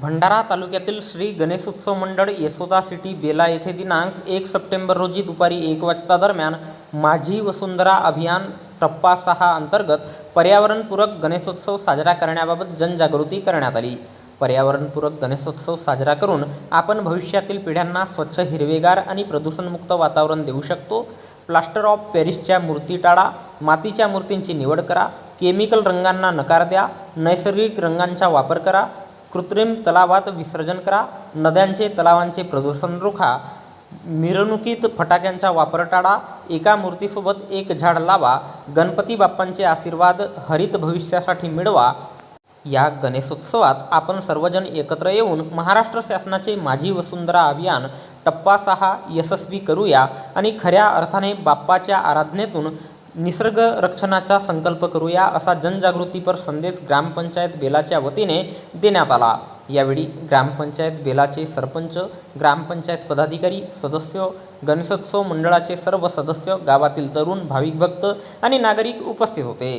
भंडारा तालुक्यातील श्री गणेशोत्सव मंडळ येसोदा सिटी बेला येथे दिनांक एक सप्टेंबर रोजी दुपारी एक वाजता दरम्यान माझी वसुंधरा अभियान टप्पा सहा अंतर्गत पर्यावरणपूरक गणेशोत्सव साजरा करण्याबाबत जनजागृती करण्यात आली. पर्यावरणपूरक गणेशोत्सव साजरा करून आपण भविष्यातील पिढ्यांना स्वच्छ हिरवेगार आणि प्रदूषणमुक्त वातावरण देऊ शकतो. प्लास्टर ऑफ पॅरिसच्या मूर्ती टाळा मातीच्या मूर्तींची निवड करा केमिकल रंगांना नकार द्या नैसर्गिक रंगांचा वापर करा कृत्रिम तलावात विसर्जन करा नद्यांचे तलावांचे प्रदूषण रोखा मिरवणुकीत फटाक्यांचा वापर टाळा एका मूर्तीसोबत एक झाड लावा गणपती बाप्पांचे आशीर्वाद हरित भविष्यासाठी मिळवा. या गणेशोत्सवात आपण सर्वजण एकत्र येऊन महाराष्ट्र शासनाचे माझी वसुंधरा अभियान टप्पा सहा यशस्वी करूया आणि खऱ्या अर्थाने बाप्पाच्या आराधनेतून निसर्ग रक्षणाचा संकल्प करूया असा जनजागृतीपर संदेश ग्रामपंचायत बेलाच्या वतीने देण्यात आला. यावेळी ग्रामपंचायत बेलाचे सरपंच ग्रामपंचायत पदाधिकारी सदस्य गणेशोत्सव मंडळाचे सर्व सदस्य गावातील तरुण भाविक भक्त आणि नागरिक उपस्थित होते.